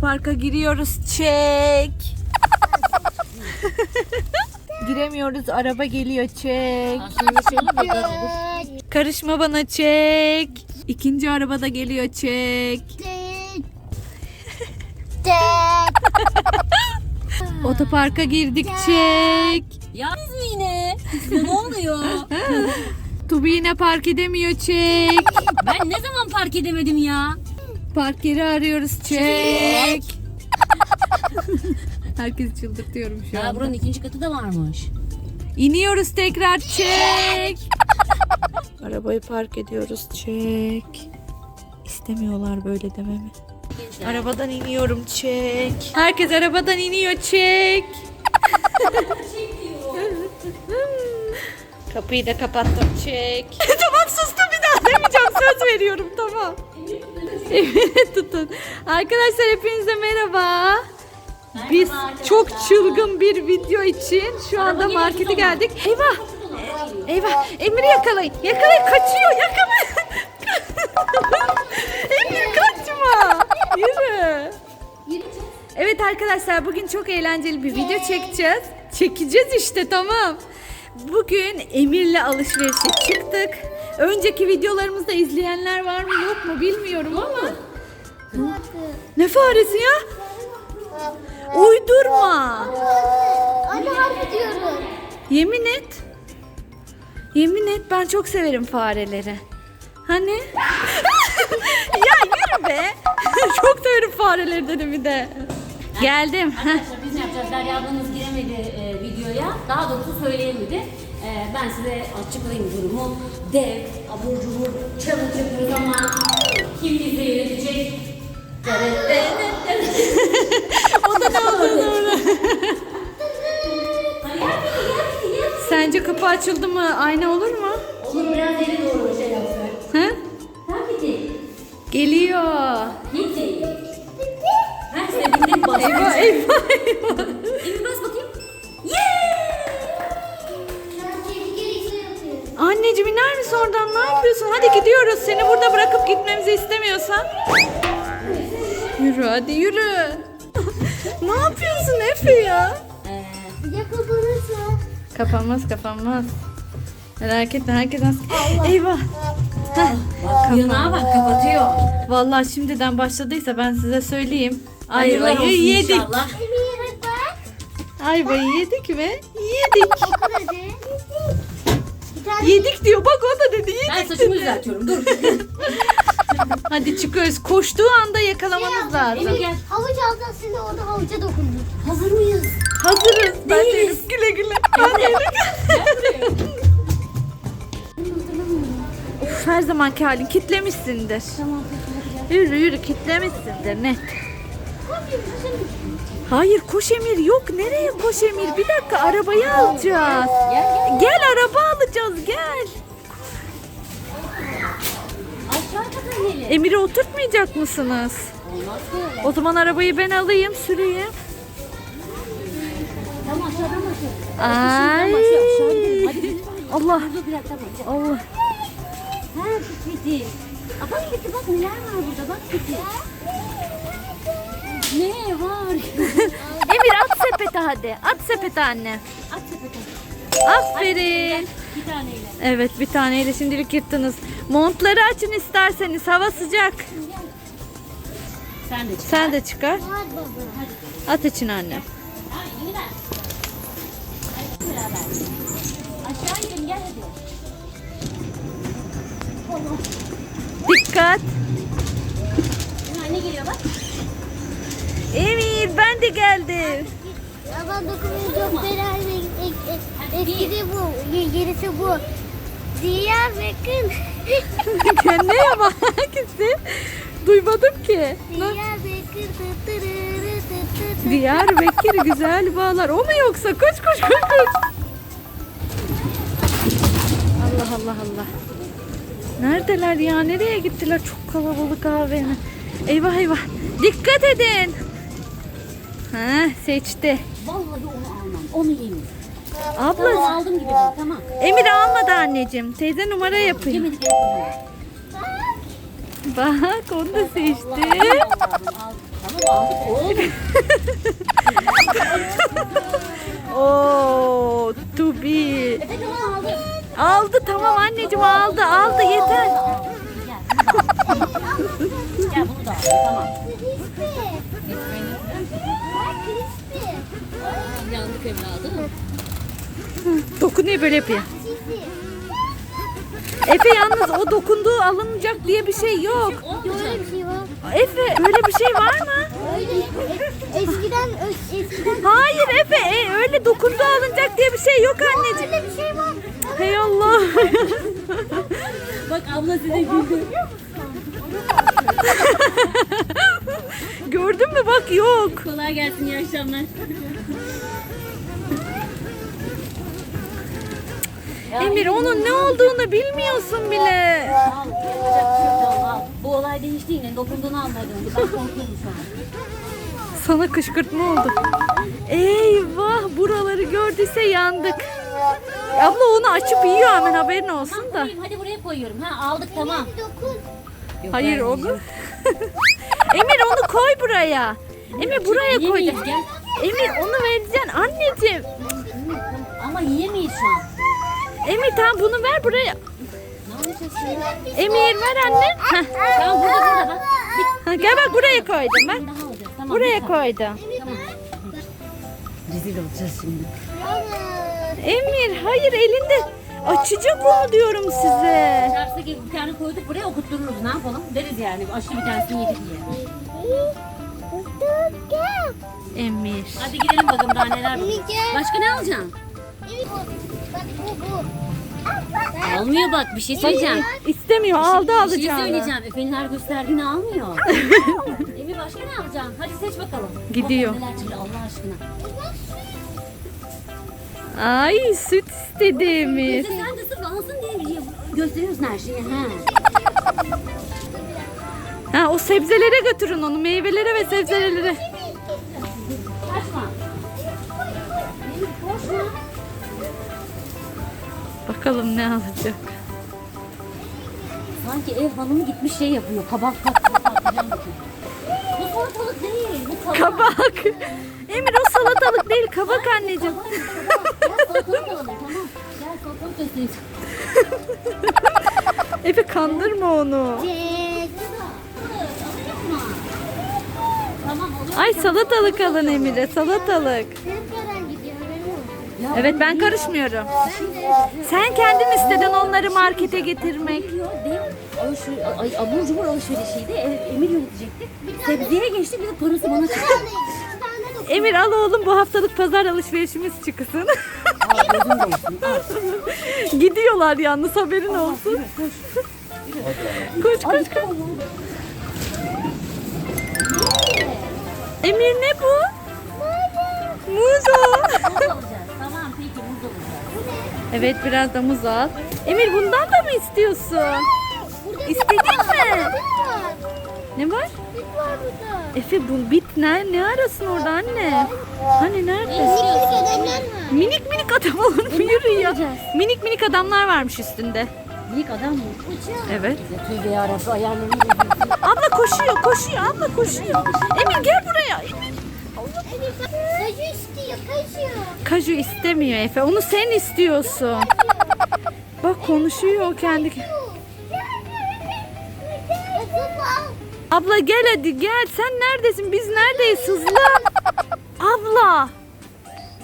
Parka giriyoruz. Çek. Giremiyoruz. Araba geliyor. Çek. Karışma bana çek. İkinci araba da geliyor. Çek. Otoparka girdik. Çek. Ya biz mi yine? Ne oluyor? Tubi yine park edemiyor. Çek. Ben ne zaman park edemedim ya? Park yeri arıyoruz. Çek. Herkesi çıldırtıyorum şu Ya an. buranın ikinci katı da varmış. İniyoruz tekrar çek. Arabayı park ediyoruz çek. İstemiyorlar böyle dememi. Arabadan iniyorum çek. Herkes arabadan iniyor çek. Kapıyı da kapattım çek. tamam sustum bir daha demeyeceğim söz veriyorum tamam. Emine tutun. Arkadaşlar hepinize merhaba. Biz çok çılgın bir video için şu anda markete geldik. Eyvah! Eyvah! Emir'i yakalayın. Yakalayın. Kaçıyor. Yakalayın. Emir kaçma. Yürü. Evet arkadaşlar bugün çok eğlenceli bir video çekeceğiz. Çekeceğiz işte tamam. Bugün Emir'le alışverişe çıktık. Önceki videolarımızda izleyenler var mı yok mu bilmiyorum ama. Ne faresi ya? Uydurma. Anne harbi diyorum. Yemin et. Yemin et ben çok severim fareleri. Hani? ya yürü be. çok severim fareleri dedim bir de. Geldim. Heh. Arkadaşlar biz ne yapacağız? Derya ablanız giremedi e, videoya. Daha doğrusu söyleyemedi. E, ben size açıklayayım durumu. Dev, abur cubur, challenge yapıyoruz ama kim bizi yönetecek? o da ne olur gel. Sence kapı açıldı mı? Ayna olur mu? Olur biraz ele doğru şey yapsak. He? Sen gidi. Geliyor. Gitti. Her seferinde bas. Eyvah eyvah Hadi gidiyoruz. Seni burada bırakıp gitmemizi istemiyorsan. Yürü hadi yürü. ne yapıyorsun Efe ya? Ee, Ya kapanırsa? Kapanmaz kapanmaz. Merak etme herkes az... Eyvah. Bak yanağa bak kapatıyor. Vallahi şimdiden başladıysa ben size söyleyeyim. Olsun Ayvayı yedik. inşallah. Ayvayı yedik mi? Yedik. Tane yedik diyor. Bak o da dedi. Ben Yedik saçımı dedi. düzeltiyorum. Dur. Hadi çıkıyoruz. Koştuğu anda yakalamanız lazım. Emir gel. havuç alacağız şimdi orada havuca dokunduk. Hazır mıyız? Hazırız. Ben Değiliz. değilim. Güle güle. Ben değilim. Of, her zamanki halin kitlemişsindir. Tamam. Yürü yürü kitlemişsindir net. Hayır koş Emir yok. Nereye koş Emir? Bir dakika arabayı alacağız. Gel gel. Gel araba alacağız gel. Emir'i oturtmayacak mısınız? O zaman arabayı ben alayım süreyim. Tamam. Ay. Allah. Allah. Ha Piti. Aa, bak bak neler var burada bak Piti. Ne var? Emir at sepete hadi. At sepete anne. At sepete. Aferin. Bir taneyle. Evet bir taneyle şimdilik yırttınız. Montları açın isterseniz hava sıcak. Sen de çık. Sen de çıkar. At için anne. Aşağı inelim gel hadi. Dikkat. Anne geliyor bak. Emir ben de geldim. Ben dokumayı çok beğendim. Eskidi bu. Gerisi bu. Diyarbakır. Neye bak herkesi? Duymadım ki. Tıtırı. Diyarbakır güzel bağlar. O mu yoksa? Koş koş koş koş. Allah Allah Allah. Neredeler ya? Nereye gittiler? Çok kalabalık AVM. Eyvah eyvah. Dikkat edin. Ha seçti. Vallahi onu almam. Onu yemeyeyim. Onu Abla aldım gibi. Tamam. Emir almadı anneciğim. Teyze numara yapıyor. Yemedik. Bak onu da seçti. Oo, tamam aldık. Aldı tamam anneciğim aldı aldı yeter. Gel bunu da al. Tamam. Yandık evladım. Dokunuyor böyle yapıyor. Efe yalnız o dokunduğu alınacak diye bir şey yok. Böyle bir şey var. Efe öyle bir şey var mı? Öyle eskiden ö- eskiden Hayır Efe e, öyle dokunduğu alınacak diye bir şey yok anneciğim. öyle bir şey var. Hey Allah. Bak abla size güldü. Gördün mü bak yok. Kolay gelsin iyi akşamlar. Emir onun ne olduğunu bilmiyorsun bile. Al, yapacak bir şey yok. Al, al. Bu olay değişti yine. Dokunduğunu anladım. Ben korkuyorum şu an. Sana kışkırtma oldu. Eyvah buraları gördüyse yandık. Abla onu açıp yiyor hemen haberin olsun da. Koyayım, hadi buraya koyuyorum. Ha aldık tamam. Yok, Hayır ben onu. Emir onu koy buraya. Emir buraya koy. Emir onu vereceksin anneciğim. Ama yiyemeyiz şu an. Emir tamam bunu ver buraya. Emir ver anne. Heh. Tamam burada burada bak. Ha, Gel bak buraya koydum bak. Bir daha alacağız. Tamam. Buraya koydum. Rezil olacağız şimdi. Emir hayır elinde açacak onu diyorum size. Çarşı gibi bir tane koyduk buraya okuttururuz. Ne yapalım? Deriz yani. Aşı bir tanesini yedi diye. Emir. Hadi gidelim bakalım daha neler var. Başka ne alacaksın? Bak bu bu. Almıyor bak bir şey söyleyeceğim. İstemiyor aldı Bir şey alacağını. söyleyeceğim. Efe'nin her gösterdiğini almıyor. Emir başka ne alacaksın? Hadi seç bakalım. Gidiyor. Bakalım neler çıktı Allah aşkına. Ay süt istedi Emir. Sen de sırf alsın diye gösteriyorsun her şeyi. Ha. Ha o sebzelere götürün onu meyvelere ve sebzelere. Bakalım ne alacak. Sanki ev hanımı gitmiş şey yapıyor. Kabak kabak. Bu salatalık değil. Bu kabak. Kabak. Emir o salatalık değil kabak anneciğim. Gel salatalık alalım tamam. Gel salatalık göstereyim. Efe kandırma onu. Çek. Tamam olur. Ay salatalık alın Emir'e salatalık. Nereden gidiyor haberin olsun. Evet ben karışmıyorum. Sen kendin istedin onları markete getirmek. Alışveriş, ay, abur cubur alışverişiydi. Evet, Emir yönetecekti. Sebzeye geçtik bir de parası bana çıktı. Emir al oğlum bu haftalık pazar alışverişimiz çıksın. Gidiyorlar yalnız haberin olsun. Koş koş koş. Emir ne bu? Muz o. Muz alacağız. Tamam peki muz alacağız. Evet biraz da muz al. Emir bundan da mı istiyorsun? İstedin mi? Ne var? Bit var burada. Efe bu bit ne? Ne arasın orada anne? Hani nerede? Minik adamlar var. Minik minik adam olur mu? Yürü ya. Minik minik adamlar varmış üstünde. Minik adam mı? Evet. Tövbe yarabbim bozuyorsun. Abla koşuyor, koşuyor, abla koşuyor. Emir gel buraya. Emir. Kaju istiyor, kaju. Kaju istemiyor Efe. Onu sen istiyorsun. Bak konuşuyor o kendi. Abla gel hadi gel. Sen neredesin? Biz neredeyiz hızlı? Abla.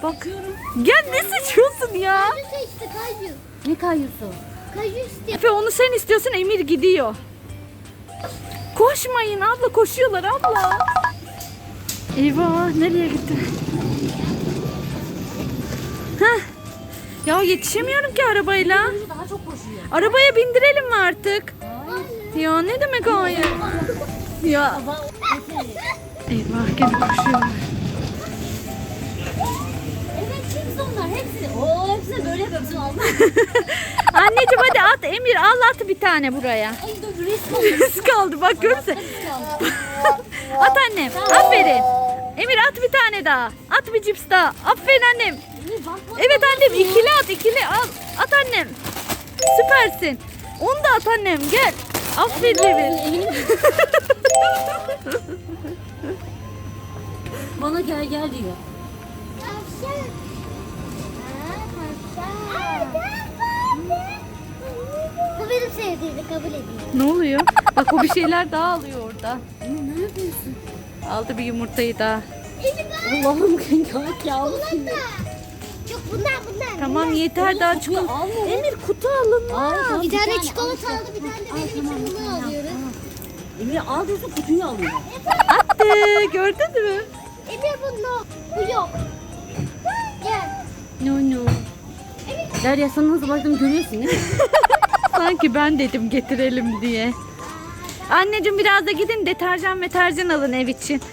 Bakıyorum. Gel ne seçiyorsun ya? Kaju seçti kaju. Ne kayıyorsun? Kaju istiyor. Efe onu sen istiyorsun Emir gidiyor. Koşmayın abla koşuyorlar abla. Eyvah nereye gitti? Heh. Ya yetişemiyorum ki arabayla. Daha çok koşuyor. Arabaya bindirelim mi artık? Ya ne demek hayır? Ya eyvah gene koşuyorlar. Evet kimse onlar hepsi. Oo hepsini böyle yapıyorsun Allah. Anneciğim hadi at Emir al at bir tane buraya. Ay dur risk oldu. Risk kaldı bak görürse. At annem. Aferin. Emir at bir tane daha. At bir cips daha. Aferin annem. Evet annem ikili at ikili al. At annem. Süpersin. Onu da at annem gel. Aferin Emir. Bana gel gel diyor. Bu benim sevdiğimi kabul ediyor. Ne oluyor? Bak o bir şeyler daha alıyor orada. Ne yapıyorsun? Aldı bir yumurtayı daha. Allah'ım kanka ya. Çikolata. Yok bunlar bunlar. Tamam yeter daha çikolata. alma. Emir kutu alın. Ay, tamam, Bir tane al çikolata aldı bir tane de Al, benim için bunu tamam, alıyoruz. Emir al diyorsun kutuyu alıyor. Attı gördün mü? Emir bunu. Bu yok. Gel. No no. Derya sana nasıl baktım görüyorsun değil mi? Sanki ben dedim getirelim diye. Anneciğim biraz da gidin deterjan meterjan alın ev için.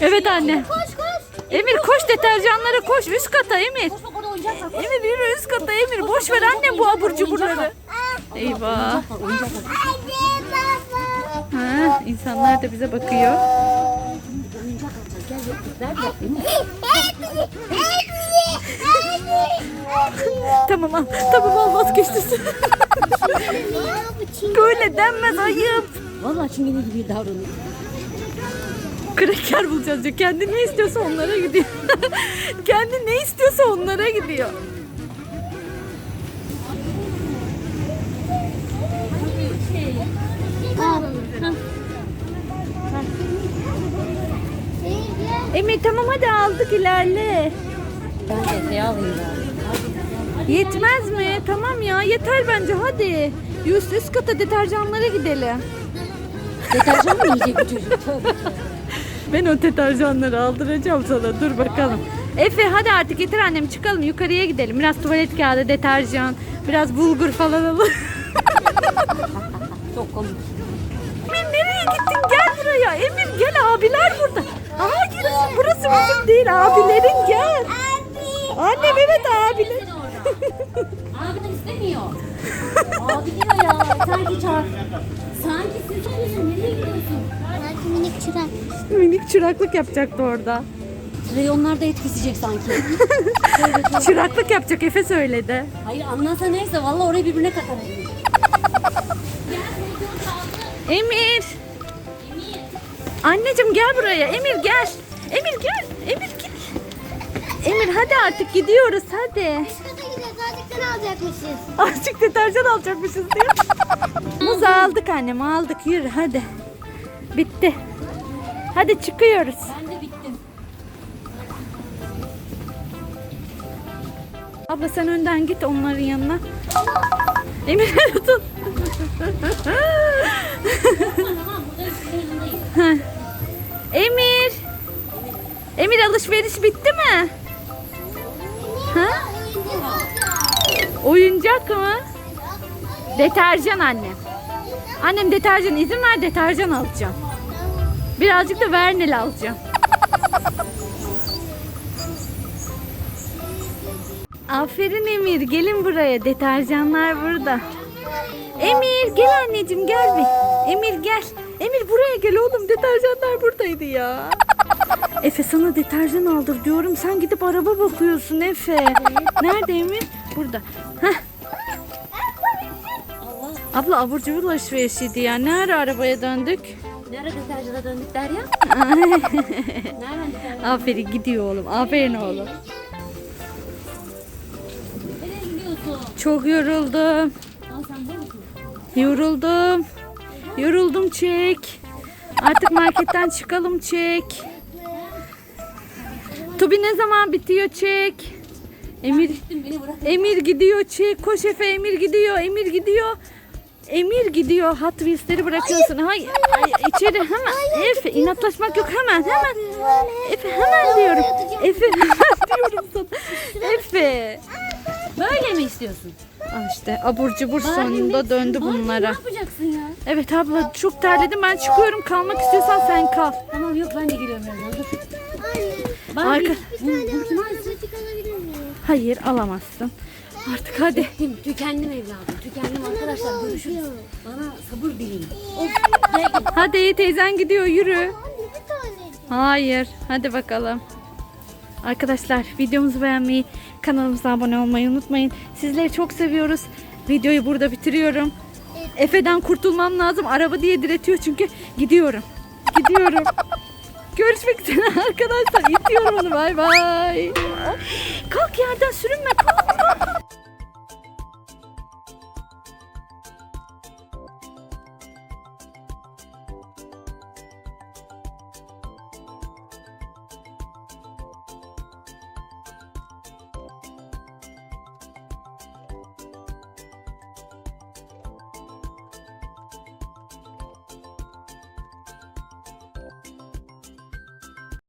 Evet anne. Koş koş. Emir koş deterjanlara koş üst kata Emir. Koş bak orada oyuncak var. Emir yürü üst kata Emir. Boş ver anne bu abur cuburları. Eyvah. Oyuncak var oyuncak var. Anne baba. Ha, insanlar da bize bakıyor. Oyuncak alacağız. Gel. Ver. Tamam al. Tamam al vazgeçtin. Böyle denmez ayıp. Vallahi çingene gibi davranıyor. Kraker bulacağız diyor. Kendi ne istiyorsa onlara gidiyor. Kendi ne istiyorsa onlara gidiyor. Emir tamam hadi aldık ilerle. Ben de Efe'yi alayım bari. Yetmez mi? Tamam ya yeter bence hadi. Üst üst kata deterjanlara gidelim. Deterjan mı yiyecek bu çocuk? Ben o deterjanları aldıracağım sana. Dur bakalım. Efe hadi artık yeter annem çıkalım yukarıya gidelim. Biraz tuvalet kağıdı, deterjan, biraz bulgur falan alalım. Çok komik. Emir nereye gittin? Gel buraya. Emir gel abiler burada. Hayır burası bizim değil abilerin gel. Annem evet abiler. Seni orada. Abi de istemiyor. Abi diyor ya. Sanki çağır. Sanki siz söylüyorsun. Nereye gidiyorsun? Belki minik çırak. Minik çıraklık yapacaktı orada. Reyonlarda et kesecek sanki. Çıraklık yapacak Efe söyledi. Hayır anlasa neyse vallahi orayı birbirine katar. Emir. Anneciğim gel buraya. Emir. Emir gel. Emir gel. Emir hadi artık gidiyoruz hadi. Kata gidiyoruz artık sen alacakmışız. Azıcık deterjan alacakmışız diyor. Muz aldık annem aldık yürü hadi. Bitti. Hadi çıkıyoruz. Ben de bittim. Abla sen önden git onların yanına. Emir tut. Emir. Emir alışveriş bitti mi? Ha? Oyuncak mı? Deterjan annem. Annem deterjan izin ver deterjan alacağım. Birazcık da Vernel alacağım. Aferin Emir gelin buraya deterjanlar burada. Emir gel anneciğim gel bir. Emir gel. Emir buraya gel oğlum deterjanlar buradaydı ya. Efe sana deterjan aldır diyorum. Sen gidip araba bakıyorsun Efe. Nerede Emir? Burada. Heh. Abla abur cubur alışverişiydi ya. Ne ara arabaya döndük? Nerede deterjana döndük? Nereden deterjan? Aferin gidiyor oğlum. Aferin oğlum. Nereye gidiyorsun? Çok yoruldum. Aa sen? Yoruldum. Yoruldum çek. Artık marketten çıkalım çek. Tubi ne zaman bitiyor çek. Emir Gittin beni bırak. Emir gidiyor çek. Koş Efe Emir gidiyor. Emir gidiyor. Emir gidiyor. Hot Wheels'leri bırakıyorsun. Hayır. Ay, içeri hemen. Efe inatlaşmak yok hemen hemen. Efe hemen diyorum. Efe hemen diyorum sana. Efe. Böyle mi istiyorsun? Ah işte abur cubur sonunda döndü Bari Ne bunlara. yapacaksın ya? Evet abla çok terledim ben çıkıyorum kalmak istiyorsan sen kal. Tamam yok ben de geliyorum. Dur. Arka... Arabacık alabilir miyim? Hayır alamazsın. Artık hadi. Tükendim, tükendim evladım. Tükendim arkadaşlar görüşürüz. Bana sabır dileyin. Of. Hadi teyzen gidiyor yürü. Bir tane. Hayır. Hadi bakalım. Arkadaşlar videomuzu beğenmeyi, kanalımıza abone olmayı unutmayın. Sizleri çok seviyoruz. Videoyu burada bitiriyorum. Efe'den kurtulmam lazım. Araba diye diretiyor çünkü. Gidiyorum. Gidiyorum. Görüşmek üzere arkadaşlar. İtiyorum onu. Bay bay. Kalk yerden sürünme. Kalk.